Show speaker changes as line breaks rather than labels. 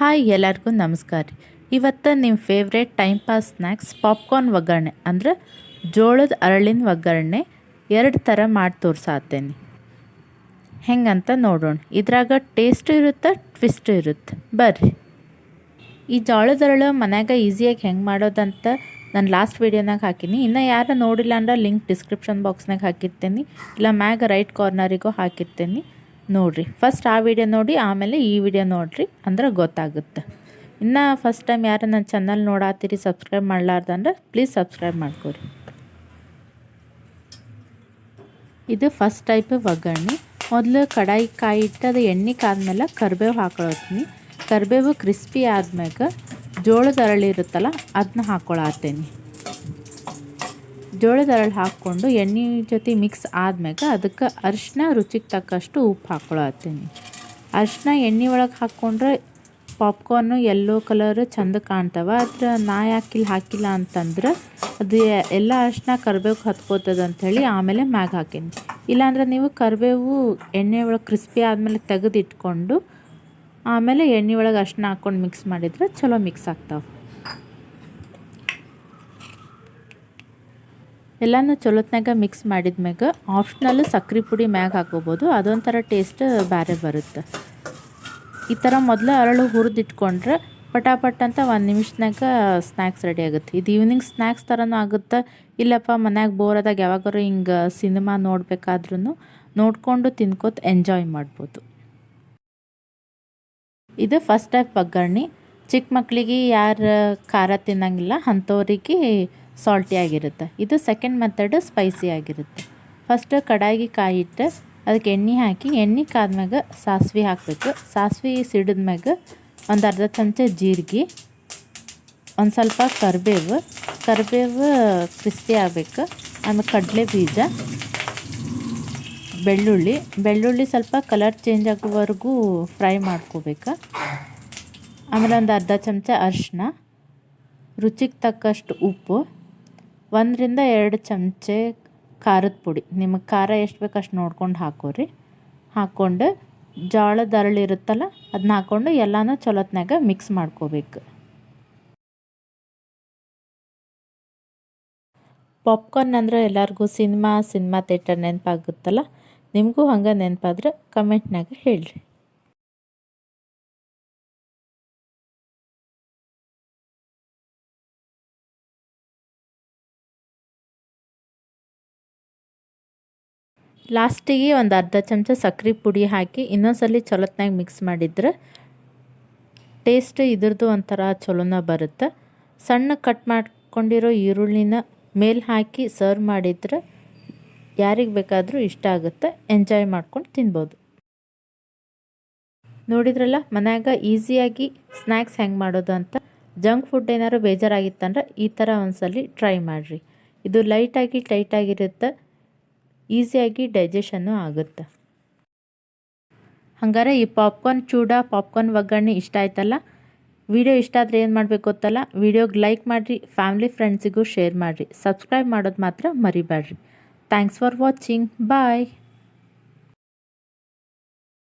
Hi ಎಲ್ಲರಿಗೂ ನಮಸ್ಕಾರ ರೀ. ಇವತ್ತು ನಿಮ್ಮ favourite time pass snacks popcorn ಒಗ್ಗರಣೆ ಅಂದ್ರೆ ಜೋಳದ ಅರಳಿನ ಒಗ್ಗರಣೆ ಎರಡು ಥರ ಮಾಡಿ ತೋರ್ಸಾತ್ತೇನೆ ಹೆಂಗಂತ ನೋಡೋಣ. ಇದ್ರಾಗ ಟೇಸ್ಟು ಇರುತ್ತೆ ಟ್ವಿಸ್ಟು ಇರುತ್ತೆ. ಬರ್ರಿ. ಈ ಜೋಳದ ಅರಳು ಮನ್ಯಾಗ ಈಸಿಯಾಗಿ ಹೆಂಗೆ ಮಾಡೋದಂತ ನಾನು ಲಾಸ್ಟ್ ವೀಡಿಯೋನಾಗ ಹಾಕೀನಿ. ಇನ್ನು ಯಾರು ನೋಡಿಲ್ಲ ಅಂದ್ರೆ ಲಿಂಕ್ ಡಿಸ್ಕ್ರಿಪ್ಷನ್ ಬಾಕ್ಸ್ನಾಗ ಹಾಕಿರ್ತೀನಿ. ಇಲ್ಲ ಮ್ಯಾಗ ರೈಟ್ ಕಾರ್ನರಿಗೂ ಹಾಕಿರ್ತೀನಿ. ನೋಡಿರಿ. ಫಸ್ಟ್ ಆ ವಿಡಿಯೋ ನೋಡಿ, ಆಮೇಲೆ ಈ ವಿಡಿಯೋ ನೋಡಿರಿ ಅಂದ್ರೆ ಗೊತ್ತಾಗುತ್ತೆ. ಇನ್ನು ಫಸ್ಟ್ ಟೈಮ್ ಯಾರು ನನ್ನ ಚಾನಲ್ ನೋಡಾತೀರಿ ಸಬ್ಸ್ಕ್ರೈಬ್ ಮಾಡಲಾರ್ದಂದ್ರೆ ಪ್ಲೀಸ್ ಸಬ್ಸ್ಕ್ರೈಬ್ ಮಾಡ್ಕೊರಿ. ಇದು ಫಸ್ಟ್ ಟೈಪ್ ಒಗ್ಗರಣೆ. ಮೊದಲು ಕಡಾಯಿ ಕಾಯಿ ಇಟ್ಟು ಅದು ಎಣ್ಣೆ ಕಾದ್ಮೇಲೆ ಕರಿಬೇವು ಹಾಕೊಳತ್ತೀನಿ ಕರಿಬೇವು ಕ್ರಿಸ್ಪಿ ಆದ್ಮ್ಯಾಗ ಜೋಳದ ಅರಳಿ ಇರುತ್ತಲ್ಲ ಅದನ್ನ ಹಾಕೊಳತ್ತೇನೆ ಜೋಳದ ಅರಳು ಹಾಕ್ಕೊಂಡು ಎಣ್ಣೆ ಜೊತೆ ಮಿಕ್ಸ್ ಆದ್ಮ್ಯಾಗ ಅದಕ್ಕೆ ಅರಿಶಿನ ರುಚಿಗೆ ತಕ್ಕಷ್ಟು ಉಪ್ಪು ಹಾಕ್ಕೊಳತ್ತೀನಿ ಅರಿಶಿನ ಎಣ್ಣೆ ಒಳಗೆ ಹಾಕ್ಕೊಂಡ್ರೆ ಪಾಪ್ಕಾರ್ನು ಎಲ್ಲೋ ಕಲರ್ ಚಂದ ಕಾಣ್ತವೆ. ಅದ್ರ ನಾ ಯಾಕಿಲ್ಲ ಹಾಕಿಲ್ಲ ಅಂತಂದ್ರೆ ಅದು ಎಲ್ಲ ಅರಿಶಿನ ಕರಿಬೇವು ಹತ್ಕೋತದ ಅಂಥೇಳಿ ಆಮೇಲೆ ಮ್ಯಾಗ ಹಾಕೀನಿ. ಇಲ್ಲಾಂದ್ರೆ ನೀವು ಕರಿಬೇವು ಎಣ್ಣೆ ಒಳಗೆ ಕ್ರಿಸ್ಪಿ ಆದಮೇಲೆ ತೆಗೆದಿಟ್ಕೊಂಡು ಆಮೇಲೆ ಎಣ್ಣೆ ಒಳಗೆ ಅರಿಶಿನ ಹಾಕ್ಕೊಂಡು ಮಿಕ್ಸ್ ಮಾಡಿದ್ರೆ ಚಲೋ ಮಿಕ್ಸ್ ಆಗ್ತಾವೆ. ಎಲ್ಲನೂ ಚಲೋತ್ನಾಗ ಮಿಕ್ಸ್ ಮಾಡಿದ್ಮ್ಯಾಗ ಆಪ್ಷನಲ್ಲು ಸಕ್ರೆ ಪುಡಿ ಮ್ಯಾಗ ಹಾಕೋಬೋದು ಅದೊಂಥರ ಟೇಸ್ಟ್ ಬೇರೆ ಬರುತ್ತೆ. ಈ ಥರ ಮೊದಲು ಅರಳು ಹುರಿದಿಟ್ಕೊಂಡ್ರೆ ಪಟಾಪಟ್ ಅಂತ ಒಂದು ನಿಮಿಷನಾಗ ಸ್ನ್ಯಾಕ್ಸ್ ರೆಡಿ ಆಗುತ್ತೆ. ಇದು ಈವ್ನಿಂಗ್ ಸ್ನ್ಯಾಕ್ಸ್ ಥರನೂ ಆಗುತ್ತೆ? ಇಲ್ಲಪ್ಪ, ಮನ್ಯಾಗ ಬೋರ್ ಆದಾಗ ಯಾವಾಗಾರು ಹಿಂಗೆ ಸಿನಿಮಾ ನೋಡಬೇಕಾದ್ರೂ ನೋಡಿಕೊಂಡು ತಿನ್ಕೋತ ಎಂಜಾಯ್ ಮಾಡ್ಬೋದು. ಇದು ಫಸ್ಟ್ ಟೈಪ್ ಒಗ್ಗರಣೆ. ಚಿಕ್ಕ ಮಕ್ಕಳಿಗೆ ಯಾರು ಖಾರ ತಿನ್ನಂಗಿಲ್ಲ ಅಂಥವ್ರಿಗೆ ಸಾಲ್ಟಿ ಆಗಿರುತ್ತೆ. ಇದು ಸೆಕೆಂಡ್ ಮೆಥಡ್ ಸ್ಪೈಸಿ ಆಗಿರುತ್ತೆ. ಫಸ್ಟ್ ಕಡಾಯಿಗೆ ಕಾಯಿಟ್ಟು ಅದಕ್ಕೆ ಎಣ್ಣೆ ಹಾಕಿ, ಎಣ್ಣೆ ಕಾದ್ಮ್ಯಾಗ ಸಾಸಿವೆ ಹಾಕಬೇಕು. ಸಾಸಿವೆ ಸಿಡಿದ್ಮ್ಯಾಗ ಒಂದು ಅರ್ಧ ಚಮಚ ಜೀರಿಗೆ, ಒಂದು ಸ್ವಲ್ಪ ಕರಿಬೇವು ಕರಿಬೇವು ಕ್ರಿಸ್ಪಿ ಆಗಬೇಕು. ಆಮೇಲೆ ಕಡಲೆ ಬೀಜ, ಬೆಳ್ಳುಳ್ಳಿ ಬೆಳ್ಳುಳ್ಳಿ ಸ್ವಲ್ಪ ಕಲರ್ ಚೇಂಜ್ ಆಗೋವರೆಗೂ ಫ್ರೈ ಮಾಡ್ಕೋಬೇಕು. ಆಮೇಲೆ ಒಂದು ಅರ್ಧ ಚಮಚ ಅರಿಶಿನ ರುಚಿಗೆ ತಕ್ಕಷ್ಟು ಉಪ್ಪು. ಒಂದರಿಂದ ಎರಡು ಚಮಚೆ ಖಾರದ ಪುಡಿ. ನಿಮಗೆ ಖಾರ ಎಷ್ಟು ಬೇಕು ಅಷ್ಟು ನೋಡ್ಕೊಂಡು ಹಾಕೋರಿ. ಹಾಕ್ಕೊಂಡು ಜೋಳದ ಅರಳು ಇರುತ್ತಲ್ಲ ಅದನ್ನ ಹಾಕ್ಕೊಂಡು ಎಲ್ಲನೂ ಚಲೋತ್ನಾಗ ಮಿಕ್ಸ್ ಮಾಡ್ಕೋಬೇಕು. ಪಾಪ್ಕಾರ್ನ್ ಅಂದ್ರೆ ಎಲ್ಲರಿಗೂ ಸಿನಿಮಾ ಸಿನಿಮಾ ಥಿಯೇಟರ್ ನೆನಪಾಗುತ್ತಲ್ಲ? ನಿಮಗೂ ಹಂಗೆ ನೆನಪಾದ್ರೆ ಕಮೆಂಟ್ನಾಗ ಹೇಳ್ರಿ. ಲಾಸ್ಟಿಗೆ ಒಂದು ಅರ್ಧ ಚಮಚ ಸಕ್ರೆ ಪುಡಿ ಹಾಕಿ ಇನ್ನೊಂದ್ಸಲ ಚಲೋತ್ನಾಗ ಮಿಕ್ಸ್ ಮಾಡಿದ್ರೆ ಟೇಸ್ಟ್ ಇದ್ರದ್ದು ಒಂಥರ ಚಲೋನ ಬರುತ್ತೆ. ಸಣ್ಣ ಕಟ್ ಮಾಡ್ಕೊಂಡಿರೋ ಈರುಳ್ಳಿನ ಮೇಲೆ ಹಾಕಿ ಸರ್ವ್ ಮಾಡಿದ್ರೆ ಯಾರಿಗೆ ಬೇಕಾದರೂ ಇಷ್ಟ ಆಗುತ್ತೆ ಎಂಜಾಯ್ ಮಾಡ್ಕೊಂಡು ತಿನ್ಬೋದು. ನೋಡಿದ್ರಲ್ಲ, ಮನ್ಯಾಗ ಈಸಿಯಾಗಿ ಸ್ನ್ಯಾಕ್ಸ್ ಹೆಂಗೆ ಮಾಡೋದು ಅಂತ? ಜಂಕ್ ಫುಡ್ ಏನಾದ್ರು ಬೇಜಾರಾಗಿತ್ತಂದ್ರೆ ಈ ಥರ ಒಂದ್ಸಲಿ ಟ್ರೈ ಮಾಡಿರಿ. ಇದು ಲೈಟಾಗಿ ಟೈಟಾಗಿರುತ್ತೆ ಈಸಿಯಾಗಿ ಡೈಜೆಷನ್ನು ಆಗುತ್ತೆ. ಹಂಗಾರೆ ಈ ಪಾಪ್ಕಾರ್ನ್ ಚೂಡ, ಪಾಪ್ಕಾರ್ನ್ ಒಗ್ಗರಣೆ ಇಷ್ಟ ಆಯ್ತಲ್ಲ? ವಿಡಿಯೋ ಇಷ್ಟ ಆದರೆ ಏನು ಮಾಡಬೇಕು ಗೊತ್ತಲ್ಲ? ವಿಡಿಯೋಗೆ ಲೈಕ್ ಮಾಡಿರಿ, ಫ್ಯಾಮಿಲಿ ಫ್ರೆಂಡ್ಸಿಗೂ ಶೇರ್ ಮಾಡಿರಿ. ಸಬ್ಸ್ಕ್ರೈಬ್ ಮಾಡೋದು ಮಾತ್ರ ಮರಿಬೇಡ್ರಿ ಥ್ಯಾಂಕ್ಸ್ ಫಾರ್ ವಾಚಿಂಗ್. ಬಾಯ್.